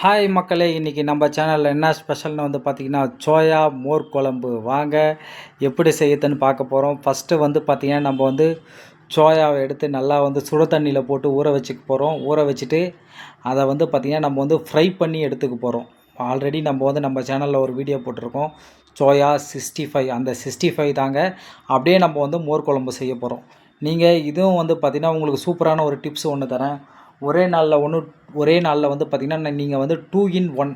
Hi மக்களே இன்றைக்கி நம்ம சேனலில் என்ன ஸ்பெஷல்னு வந்து பார்த்திங்கன்னா சோயா மோர் குழம்பு. வாங்க எப்படி செய்யுதுன்னு பார்க்க போகிறோம் ஃபஸ்ட்டு வந்து பார்த்திங்கன்னா நம்ம வந்து சோயாவை எடுத்து நல்லா வந்து சுட தண்ணியில் போட்டு ஊற வச்சுக்க போகிறோம் ஊற வச்சுட்டு அதை வந்து பார்த்திங்கன்னா நம்ம வந்து ஃப்ரை பண்ணி எடுத்துக்க போகிறோம் ஆல்ரெடி நம்ம வந்து நம்ம சேனலில் ஒரு வீடியோ போட்டிருக்கோம். சோயா சிக்ஸ்டி ஃபைவ் அந்த சிக்ஸ்டி ஃபைவ் தாங்க. அப்படியே நம்ம வந்து மோர் குழம்பு செய்ய போகிறோம் நீங்கள் இதுவும் வந்து பார்த்திங்கன்னா உங்களுக்கு சூப்பரான ஒரு டிப்ஸ் ஒன்று தரேன். ஒரே நாளில் ஒன்று ஒரே நாளில் வந்து பார்த்திங்கன்னா நீங்கள் வந்து டூ இன் ஒன்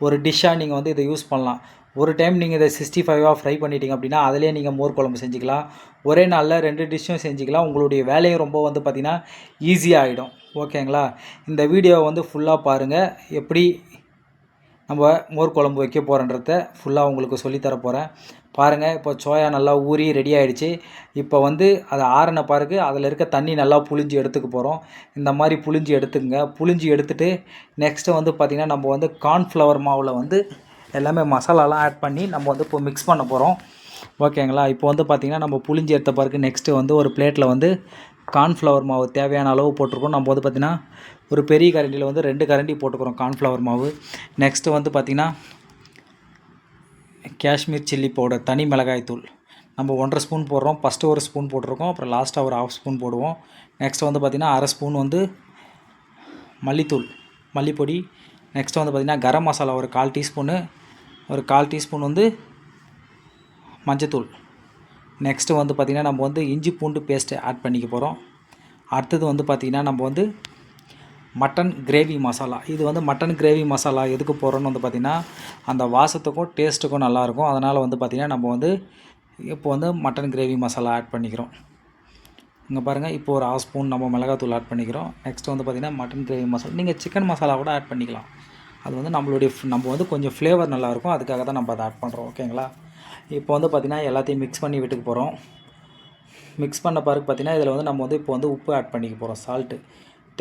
ஒரு டிஷ்ஷாக நீங்கள் வந்து இதை யூஸ் பண்ணலாம். ஒரு டைம் நீங்கள் இதை சிக்ஸ்டி ஃபைவாக ஃப்ரை பண்ணிட்டீங்க அப்படின்னா அதிலே நீங்கள் மோர் குழம்பு செஞ்சுக்கலாம். ஒரே நாளில் ரெண்டு டிஷ்ஷும் செஞ்சுக்கலாம். உங்களுடைய வேலையும் ரொம்ப வந்து பார்த்திங்கன்னா ஈஸியாக ஆகிடும் ஓகேங்களா? இந்த வீடியோவை வந்து ஃபுல்லாக பாருங்கள் எப்படி நம்ம மோர் குழம்பு வைக்க போகிறன்றத ஃபுல்லாக உங்களுக்கு சொல்லித்தர போகிறேன் பாருங்கள் இப்போ சோயா நல்லா ஊறி ரெடி ஆகிடுச்சு இப்போ வந்து அதை ஆறின பிறகு அதில் இருக்க தண்ணி நல்லா புளிஞ்சு எடுத்துக்க போகிறோம் இந்த மாதிரி புளிஞ்சு எடுத்துக்கங்க. புளிஞ்சு எடுத்துகிட்டு நெக்ஸ்ட்டு வந்து பார்த்திங்கன்னா நம்ம வந்து கார்ன்ஃப்ளவர் மாவில் வந்து எல்லாமே மசாலாலாம் ஆட் பண்ணி நம்ம வந்து இப்போ மிக்ஸ் பண்ண போகிறோம் ஓகேங்களா? இப்போ வந்து பார்த்திங்கன்னா நம்ம புளிஞ்சு எடுத்த பிறகு நெக்ஸ்ட்டு வந்து ஒரு பிளேட்டில் வந்து கார்ன்ஃப்ளவர் மாவு தேவையான அளவு போட்டிருக்கோம். நம்ம வந்து பார்த்திங்கன்னா ஒரு பெரிய கரண்டியில் வந்து ரெண்டு கரண்டி போட்டுக்கிறோம் கார்ன்ஃப்ளவர் மாவு. நெக்ஸ்ட்டு வந்து பார்த்திங்கன்னா காஷ்மீர் சில்லி பவுடர் தனி மிளகாய் தூள். நம்ம ஒன்றரை ஸ்பூன் போடுறோம். ஃபஸ்ட்டு ஒரு ஸ்பூன் போட்டிருக்கோம். அப்புறம் லாஸ்ட்டாக ஒரு ஆஃப் ஸ்பூன் போடுவோம். நெக்ஸ்ட் வந்து பார்த்திங்கன்னா அரை ஸ்பூன் வந்து மல்லித்தூள் மல்லிப்பொடி. நெக்ஸ்ட் வந்து பார்த்திங்கன்னா கரம் மசாலா ஒரு கால் டீஸ்பூனு. ஒரு கால் டீஸ்பூன் வந்து மஞ்சத்தூள். நெக்ஸ்ட்டு வந்து பார்த்திங்கன்னா நம்ம வந்து இஞ்சி பூண்டு பேஸ்ட்டு ஆட் பண்ணிக்க போகிறோம் அடுத்தது வந்து பார்த்திங்கன்னா நம்ம வந்து மட்டன் கிரேவி மசாலா. இது வந்து மட்டன் கிரேவி மசாலா எதுக்கு போடுறோன்னு வந்து பார்த்திங்கன்னா அந்த வாசத்துக்கும் டேஸ்ட்டுக்கும் நல்லாயிருக்கும். அதனால் வந்து பார்த்திங்கன்னா நம்ம வந்து இப்போ வந்து மட்டன் கிரேவி மசாலா ஆட் பண்ணிக்கிறோம். இங்கே பாருங்கள் இப்போ ஒரு ஆஃப் ஸ்பூன் நம்ம மிளகாத்தூள் ஆட் பண்ணிக்கிறோம். நெக்ஸ்ட் வந்து பார்த்திங்கன்னா மட்டன் கிரேவி மசாலா. நீங்கள் சிக்கன் மசாலா கூட ஆட் பண்ணிக்கலாம். அது வந்து நம்மளுடைய நம்ம வந்து கொஞ்சம் ஃப்ளேவர் நல்லாயிருக்கும். அதுக்காக தான் நம்ம அதை ஆட் பண்ணுறோம் ஓகேங்களா இப்போ வந்து பார்த்திங்கன்னா எல்லாத்தையும் மிக்ஸ் பண்ணி வீட்டுக்கு போகிறோம் மிக்ஸ் பண்ண பிறகு பார்த்திங்கன்னா இதில் வந்து நம்ம வந்து இப்போ வந்து உப்பு ஆட் பண்ணிக்க போகிறோம் சால்ட்டு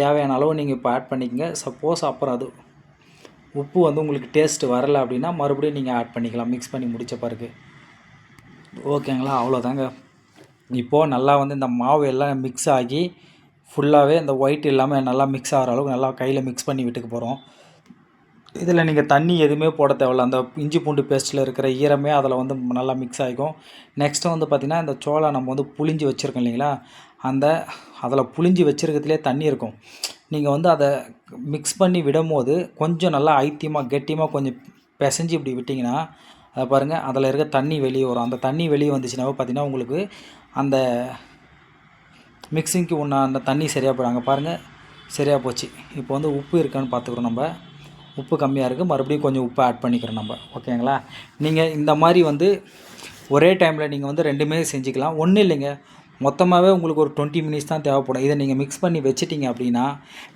தேவையான அளவு நீங்கள் இப்போ ஆட் பண்ணிக்கங்க. சப்போஸ் அப்புறம் அது உப்பு வந்து உங்களுக்கு டேஸ்ட்டு வரலை அப்படின்னா மறுபடியும் நீங்கள் ஆட் பண்ணிக்கலாம். மிக்ஸ் பண்ணி முடித்த பிறகு. ஓகேங்களா அவ்வளோதாங்க இப்போது நல்லா வந்து இந்த மாவு எல்லாம் மிக்ஸ் ஆகி ஃபுல்லாகவே இந்த ஒயிட் இல்லாமல் நல்லா மிக்ஸ் ஆகிற அளவுக்கு நல்லா கையில் மிக்ஸ் பண்ணி விட்டுக்கு போகிறோம் இதில் நீங்கள் தண்ணி எதுவுமே போட தேவையில்ல. அந்த இஞ்சி பூண்டு பேஸ்ட்டில் இருக்கிற ஈரமே அதில் வந்து நல்லா மிக்ஸ் ஆகிக்கும். நெக்ஸ்ட்டு வந்து பார்த்திங்கன்னா இந்த சோளா நம்ம வந்து புளிஞ்சு வச்சுருக்கோம் இல்லைங்களா? அந்த அதில் புழிஞ்சு வச்சுருக்கிறதுலே தண்ணி இருக்கும். நீங்கள் வந்து அதை மிக்ஸ் பண்ணி விடும்போது கொஞ்சம் நல்லா ஐத்தியமாக கெட்டியமாக கொஞ்சம் பிசைஞ்சு இப்படி விட்டிங்கன்னா அதை பாருங்கள் அதில் இருக்க தண்ணி வெளியே வரும். அந்த தண்ணி வெளியே வந்துச்சுனாவே பார்த்திங்கன்னா உங்களுக்கு அந்த மிக்சிங்க்கு உண்ண அந்த தண்ணி சரியாக போயிடும். அங்கே பாருங்கள் சரியாக போச்சு. இப்போ வந்து உப்பு இருக்கான்னு பார்த்துக்குறோம் நம்ம. உப்பு கம்மியாக இருக்குது மறுபடியும் கொஞ்சம் உப்பு ஆட் பண்ணிக்கிறோம் நம்ம. ஓகேங்களா? நீங்கள் இந்த மாதிரி வந்து ஒரே டைமில் நீங்கள் வந்து ரெண்டுமே செஞ்சுக்கலாம். ஒன்றும் இல்லைங்க. மொத்தமாகவே உங்களுக்கு ஒரு டுவெண்ட்டி மினிட்ஸ் தான் தேவைப்படும். இதை நீங்கள் மிக்ஸ் பண்ணி வச்சிட்டிங்க அப்படின்னா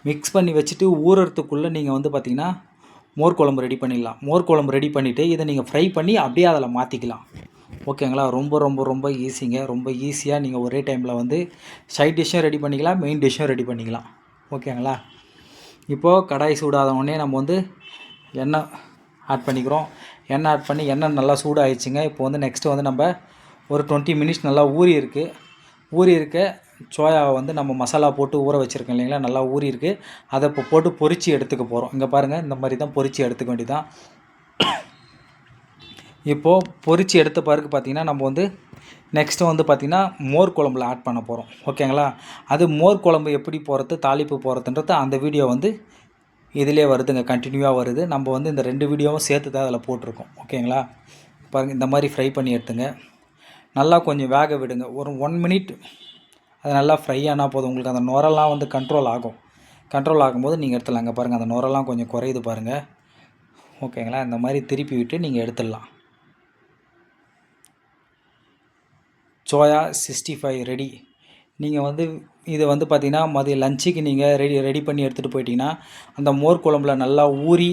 மிக்ஸ் பண்ணி வச்சுட்டு ஊறுறதுக்குள்ளே நீங்கள் வந்து பார்த்திங்கன்னா மோர் குழம்பு ரெடி பண்ணிடலாம். மோர் குழம்பு ரெடி பண்ணிவிட்டு இதை நீங்கள் ஃப்ரை பண்ணி அப்படியே அதில் மாற்றிக்கலாம் ஓகேங்களா ரொம்ப ரொம்ப ரொம்ப ஈஸிங்க ரொம்ப ஈஸியாக நீங்கள் ஒரே டைமில் வந்து சைட் டிஷ்ஷும் ரெடி பண்ணிக்கலாம் மெயின் டிஷ்ஷும் ரெடி பண்ணிக்கலாம். ஓகேங்களா இப்போது கடாய் சூடாத உடனே நம்ம வந்து எண்ணெய் ஆட் பண்ணிக்கிறோம். எண்ணெய் ஆட் பண்ணி எண்ணெய் நல்லா சூடாகிடுச்சிங்க இப்போ வந்து நெக்ஸ்ட்டு வந்து நம்ம ஒரு டுவெண்ட்டி மினிட்ஸ் நல்லா ஊறி இருக்குது ஊறி இருக்க சோயாவை வந்து நம்ம மசாலா போட்டு ஊற வச்சுருக்கோம் இல்லைங்களா? நல்லா ஊறி இருக்குது அதை இப்போ போட்டு பொரித்து எடுத்துக்க போகிறோம் இங்கே பாருங்கள் இந்த மாதிரி தான் பொரித்து எடுத்துக்க வேண்டியதான் இப்போது பொரித்து எடுத்த பிறகு பார்த்திங்கன்னா நம்ம வந்து நெக்ஸ்ட்டு வந்து பார்த்திங்கன்னா மோர் குழம்புல ஆட் பண்ண போகிறோம் ஓகேங்களா அது மோர் குழம்பு எப்படி போகிறது தாளிப்பு போகிறதுன்றது அந்த வீடியோ வந்து இதிலே வருதுங்க. கண்டினியூவாக வருது. நம்ம வந்து இந்த ரெண்டு வீடியோவும் சேர்த்து தான் அதில் போட்டிருக்கோம். ஓகேங்களா பாருங்கள் இந்த மாதிரி ஃப்ரை பண்ணி எடுத்துங்க. நல்லா கொஞ்சம் வேக விடுங்க. ஒரு ஒன் மினிட் அது நல்லா ஃப்ரை ஆனால் போதும். உங்களுக்கு அந்த நுரெல்லாம் வந்து கண்ட்ரோல் ஆகும். கண்ட்ரோல் ஆகும்போது நீங்கள் எடுத்துடலாங்க. பாருங்கள் அந்த நுரெல்லாம் கொஞ்சம் குறையுது பாருங்கள் ஓகேங்களா? இந்த மாதிரி திருப்பி விட்டு நீங்கள் எடுத்துடலாம். சோயா சிக்ஸ்டி ஃபைவ் ரெடி நீங்கள் வந்து இதை வந்து பார்த்திங்கன்னா மதிய லஞ்சுக்கு நீங்கள் ரெடி ரெடி பண்ணி எடுத்துகிட்டு போயிட்டிங்கன்னா அந்த மோர் குழம்புல நல்லா ஊறி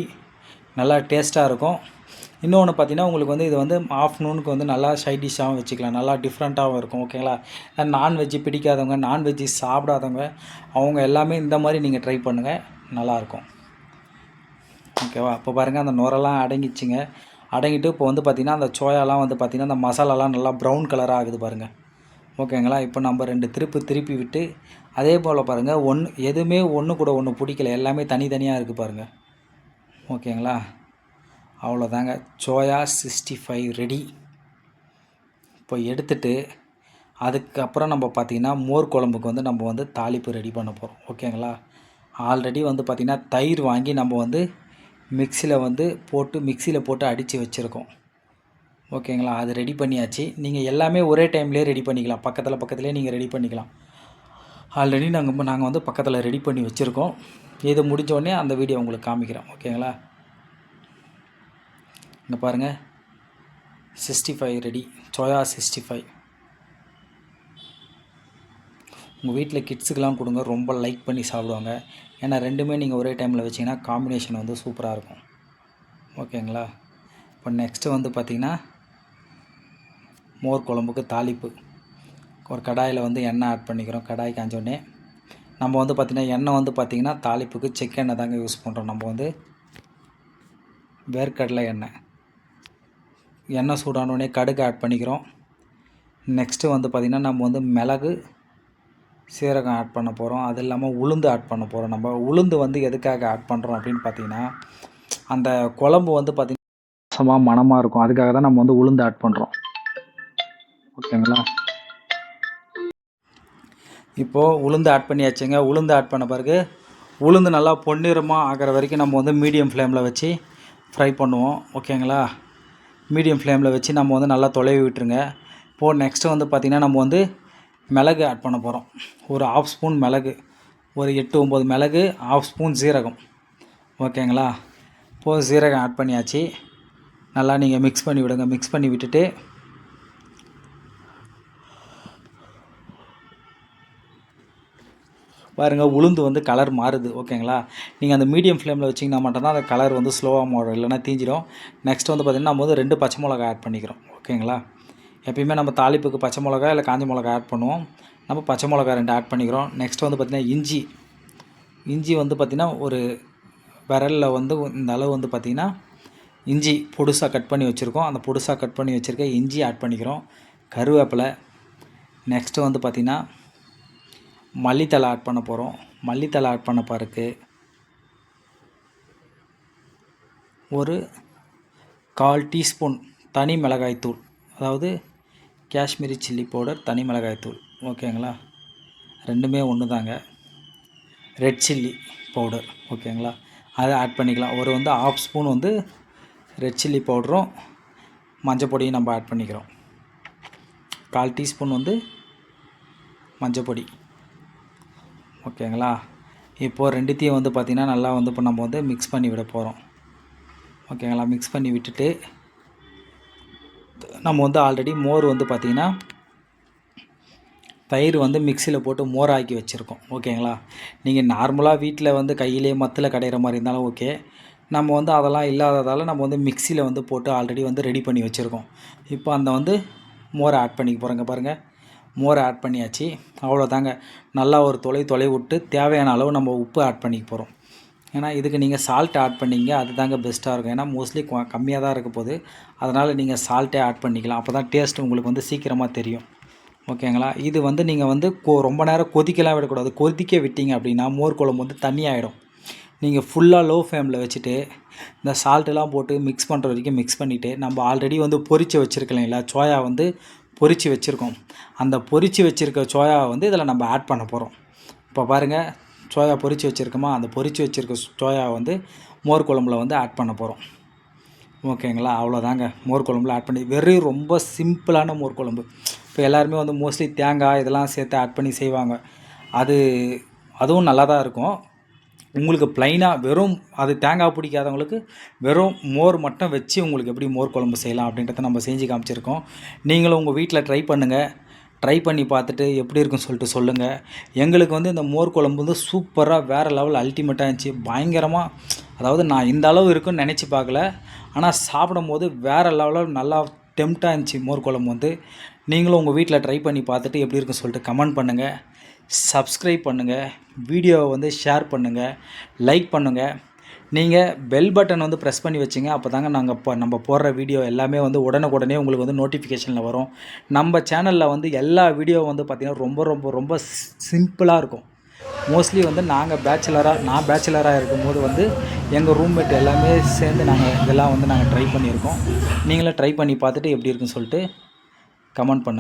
நல்லா டேஸ்ட்டாக இருக்கும். இன்னொன்று பார்த்தீங்கன்னா உங்களுக்கு வந்து இது வந்து ஆஃப்டர்நூனுக்கு வந்து நல்லா சைட் டிஷ்ஷாகவும் வச்சுக்கலாம். நல்லா டிஃப்ரெண்ட்டாகவும் இருக்கும் ஓகேங்களா நான்வெஜ்ஜு பிடிக்காதவங்க நான்வெஜ்ஜு சாப்பிடாதவங்க அவங்க எல்லாமே இந்த மாதிரி நீங்கள் ட்ரை பண்ணுங்கள் நல்லாயிருக்கும். ஓகேவா இப்போ பாருங்கள் அந்த நுரெல்லாம் அடங்கிச்சுங்க அடங்கிட்டு இப்போ வந்து பார்த்திங்கன்னா அந்த சோயாலாம் வந்து பார்த்திங்கன்னா அந்த மசாலாலாம் நல்லா ப்ரௌன் கலராக ஆகுது பாருங்கள் ஓகேங்களா இப்போ நம்ம ரெண்டு திருப்பு திருப்பி விட்டு அதே போல் பாருங்கள் ஒன்று எதுவுமே ஒன்று கூட ஒன்று பிடிக்கல. எல்லாமே தனித்தனியாக இருக்குது பாருங்கள் ஓகேங்களா அவ்வளோதாங்க. Soya sixty five ready. இப்போ எடுத்துட்டு அதுக்கப்புறம் நம்ம பார்த்திங்கன்னா மோர் குழம்புக்கு வந்து நம்ம வந்து தாளிப்பு ரெடி பண்ண போகிறோம் ஓகேங்களா? ஆல்ரெடி வந்து பார்த்திங்கன்னா தயிர் வாங்கி நம்ம வந்து மிக்சியில் வந்து போட்டு மிக்சியில் போட்டு அடித்து வச்சுருக்கோம். ஓகேங்களா? அது ரெடி பண்ணியாச்சு. நீங்கள் எல்லாமே ஒரே டைம்லேயே ரெடி பண்ணிக்கலாம். பக்கத்தில் பக்கத்துலேயே நீங்கள் ரெடி பண்ணிக்கலாம். ஆல்ரெடி நாங்கள் நாங்கள் வந்து பக்கத்தில் ரெடி பண்ணி வச்சுருக்கோம். இது முடிஞ்சோடனே அந்த வீடியோ உங்களுக்கு காமிக்கிறோம் ஓகேங்களா? இங்கே பாருங்கள் sixty five ready soya sixty five. உங்கள் வீட்டில் கிட்ஸுக்கெலாம் கொடுங்க. ரொம்ப லைக் பண்ணி சாப்பிடுவாங்க. ஏன்னா ரெண்டுமே நீங்கள் ஒரே டைமில் வச்சிங்கன்னா காம்பினேஷன் வந்து சூப்பராக இருக்கும். ஓகேங்களா இப்போ நெக்ஸ்ட்டு வந்து பார்த்திங்கன்னா மோர் குழம்புக்கு தாளிப்பு. ஒரு கடாயில் வந்து எண்ணெய் ஆட் பண்ணிக்கிறோம். கடாய் காஞ்சோடனே நம்ம வந்து பார்த்திங்கன்னா எண்ணெய் வந்து பார்த்திங்கன்னா தாளிப்புக்கு செக் எண்ணெய் தாங்க யூஸ் பண்ணுறோம் நம்ம வந்து வேர்க்கடலை எண்ணெய். எண்ணெய் சூடானோடனே கடுகு ஆட் பண்ணிக்கிறோம். நெக்ஸ்ட்டு வந்து பார்த்திங்கன்னா நம்ம வந்து மிளகு சீரகம் ஆட் பண்ண போகிறோம் அது இல்லாமல் உளுந்து ஆட் பண்ண போகிறோம் நம்ம உளுந்து வந்து எதுக்காக ஆட் பண்ணுறோம் அப்படின்னு பார்த்தீங்கன்னா அந்த குழம்பு வந்து பார்த்திங்கன்னா மணமாக இருக்கும். அதுக்காக தான் நம்ம வந்து உளுந்து ஆட் பண்ணுறோம் ஓகேங்களா? இப்போது உளுந்து ஆட் பண்ணியாச்சுங்க. உளுந்து ஆட் பண்ண பிறகு உளுந்து நல்லா பொன்னிறமாக ஆகிற வரைக்கும் நம்ம வந்து மீடியம் ஃப்ளேமில் வச்சு ஃப்ரை பண்ணுவோம். ஓகேங்களா? மீடியம் ஃப்ளேமில் வச்சு நம்ம வந்து நல்லா தொலைவி விட்டுருங்க. இப்போது நெக்ஸ்ட்டு வந்து பார்த்திங்கன்னா நம்ம வந்து மிளகு ஆட் பண்ண போகிறோம் ஒரு ஆஃப் ஸ்பூன் மிளகு ஒரு எட்டு ஒம்பது மிளகு ஆஃப் ஸ்பூன் சீரகம். ஓகேங்களா? இப்போது சீரகம் ஆட் பண்ணியாச்சு. நல்லா நீங்கள் மிக்ஸ் பண்ணி விடுங்க. மிக்ஸ் பண்ணி விட்டுட்டு பாருங்கள் உளுந்து வந்து கலர் மாறுது ஓகேங்களா நீங்கள் அந்த மீடியம் ஃப்ளேமில் வச்சிங்கன்னா மட்டும்தான் அந்த கலர் வந்து ஸ்லோவாக மாறும் இல்லைன்னா தீஞ்சிடும் நெக்ஸ்ட் வந்து பார்த்திங்கன்னா நம்ம வந்து ரெண்டு பச்சை மிளகா ஆட் பண்ணிக்கிறோம் ஓகேங்களா எப்பயுமே நம்ம தாளிப்புக்கு பச்சை மிளகா இல்லை காஞ்ச மிளகா ஆட் பண்ணுவோம். நம்ம பச்சை மிளகா ரெண்டு ஆட் பண்ணிக்கிறோம். நெக்ஸ்ட் வந்து பார்த்திங்கன்னா இஞ்சி. இஞ்சி வந்து பார்த்திங்கன்னா ஒரு விரலில் வந்து இந்த அளவு வந்து பார்த்திங்கன்னா இஞ்சி பொடுசாக கட் பண்ணி வச்சுருக்கோம். அந்த பொடுசாக கட் பண்ணி வச்சுருக்க இஞ்சி ஆட் பண்ணிக்கிறோம். கருவேப்பிலை. நெக்ஸ்ட்டு வந்து பார்த்திங்கன்னா மல்லித்தலை ஆட் பண்ண போகிறோம் மல்லித்தலை ஆட் பண்ண பாருக்கு. ஒரு கால் டீஸ்பூன் தனி மிளகாய் தூள். அதாவது காஷ்மீரி சில்லி பவுடர் தனி மிளகாய் தூள். ஓகேங்களா? ரெண்டுமே ஒன்று தாங்க ரெட் சில்லி பவுடர். ஓகேங்களா? அதை ஆட் பண்ணிக்கலாம். ஒரு வந்து ஆஃப் ஸ்பூன் வந்து ரெட் சில்லி பவுடரும் மஞ்சள் பொடியும் நம்ம ஆட் பண்ணிக்கிறோம். கால் டீஸ்பூன் வந்து மஞ்சள் பொடி. ஓகேங்களா? இப்போது ரெண்டுத்தையும் வந்து பார்த்திங்கன்னா நல்லா வந்து இப்போ நம்ம வந்து மிக்ஸ் பண்ணி விட போகிறோம் ஓகேங்களா? மிக்ஸ் பண்ணி விட்டுட்டு நம்ம வந்து ஆல்ரெடி மோர் வந்து பார்த்திங்கன்னா தயிர் வந்து மிக்சியில் போட்டு மோர் ஆக்கி வச்சுருக்கோம். ஓகேங்களா? நீங்கள் நார்மலாக வீட்டில் வந்து கையிலே மத்தில் கடையிற மாதிரி இருந்தாலும் ஓகே நம்ம வந்து அதெல்லாம் இல்லாததால் நம்ம வந்து மிக்சியில் வந்து போட்டு ஆல்ரெடி வந்து ரெடி பண்ணி வச்சுருக்கோம். இப்போ அந்த வந்து மோரை ஆட் பண்ணிக்க போகிறோங்க பாருங்கள் மோரை ஆட் பண்ணியாச்சு. அவ்வளோதாங்க நல்லா ஒரு தொலை தொலை விட்டு தேவையான அளவு நம்ம உப்பு ஆட் பண்ணிக்க போகிறோம் ஏன்னா இதுக்கு நீங்கள் சால்ட் ஆட் பண்ணிங்க அது தாங்க பெஸ்ட்டாக இருக்கும். ஏன்னா மோஸ்ட்லி கம்மியாக தான் இருக்க போகுது. அதனால் நீங்கள் சால்ட்டே ஆட் பண்ணிக்கலாம். அப்போ தான் டேஸ்ட் உங்களுக்கு வந்து சீக்கிரமாக தெரியும். ஓகேங்களா? இது வந்து நீங்கள் வந்து கொ ரொம்ப நேரம் கொதிக்கலாம் விடக்கூடாது. கொதிக்க விட்டீங்க அப்படின்னா மோர் குழம்பு வந்து தண்ணி ஆகிடும் நீங்கள் ஃபுல்லாக லோ ஃப்ளேமில் வச்சுட்டு இந்த சால்ட்டெல்லாம் போட்டு மிக்ஸ் பண்ணுற வரைக்கும் மிக்ஸ் பண்ணிவிட்டு நம்ம ஆல்ரெடி வந்து பொரித்து வச்சுருக்கலைங்களா சோயா வந்து பொரித்து வச்சுருக்கோம். அந்த பொரித்து வச்சுருக்க சோயாவை வந்து இதில் நம்ம ஆட் பண்ண போகிறோம் இப்போ பாருங்கள் சோயா பொரித்து வச்சுருக்கோமா? அந்த பொரித்து வச்சுருக்க சோயாவை வந்து மோர் குழம்புல வந்து ஆட் பண்ண போகிறோம் ஓகேங்களா? அவ்வளோதாங்க. மோர் குழம்புல ஆட் பண்ணி வெறும் ரொம்ப சிம்பிளான மோர் குழம்பு. இப்போ எல்லாருமே வந்து மோஸ்ட்லி தேங்காய் இதெல்லாம் சேர்த்து ஆட் பண்ணி செய்வாங்க. அது அதுவும் நல்லா தான் இருக்கும். உங்களுக்கு ப்ளைனாக வெறும் அது தேங்காய் பிடிக்காதவங்களுக்கு வெறும் மோர் மட்டும் வச்சு உங்களுக்கு எப்படி மோர் குழம்பு செய்யலாம் அப்படின்றத நம்ம செஞ்சு காமிச்சிருக்கோம். நீங்களும் உங்கள் வீட்டில் ட்ரை பண்ணுங்கள் ட்ரை பண்ணி பார்த்துட்டு எப்படி இருக்குன்னு சொல்லிட்டு சொல்லுங்கள் எங்களுக்கு வந்து இந்த மோர் குழம்பு வந்து சூப்பராக வேறு லெவல் அல்டிமேட்டாக இருந்துச்சு. பயங்கரமாக அதாவது நான் இந்த அளவு இருக்குன்னு நினச்சி பார்க்கல. ஆனால் சாப்பிடும் போது வேறு லெவலில் நல்லா டெம்ட்டாக இருந்துச்சு மோர் குழம்பு வந்து. நீங்களும் உங்கள் வீட்டில் ட்ரை பண்ணி பார்த்துட்டு எப்படி இருக்குன்னு சொல்லிட்டு கமெண்ட் பண்ணுங்கள் சப்ஸ்கிரைப் பண்ணுங்கள் வீடியோவை வந்து ஷேர் பண்ணுங்கள் லைக் பண்ணுங்கள் நீங்கள் பெல் பட்டன் வந்து ப்ரெஸ் பண்ணி வச்சுங்க அப்போ தாங்க நாங்கள் இப்போ நம்ம போடுற வீடியோ எல்லாமே வந்து உடனுக்குடனே உங்களுக்கு வந்து நோட்டிஃபிகேஷனில் வரும். நம்ம சேனலில் வந்து எல்லா வீடியோ வந்து பார்த்திங்கன்னா ரொம்ப ரொம்ப ரொம்ப சிம்பிளாக இருக்கும். மோஸ்ட்லி வந்து நாங்கள் பேச்சுலராக நான் பேச்சுலராக இருக்கும்போது வந்து எங்கள் ரூம்மேட் எல்லாமே சேர்ந்து நாங்கள் இதெல்லாம் வந்து நாங்கள் ட்ரை பண்ணியிருக்கோம். நீங்களும் ட்ரை பண்ணி பார்த்துட்டு எப்படி இருக்குன்னு சொல்லிட்டு கமெண்ட் பண்ணுங்கள்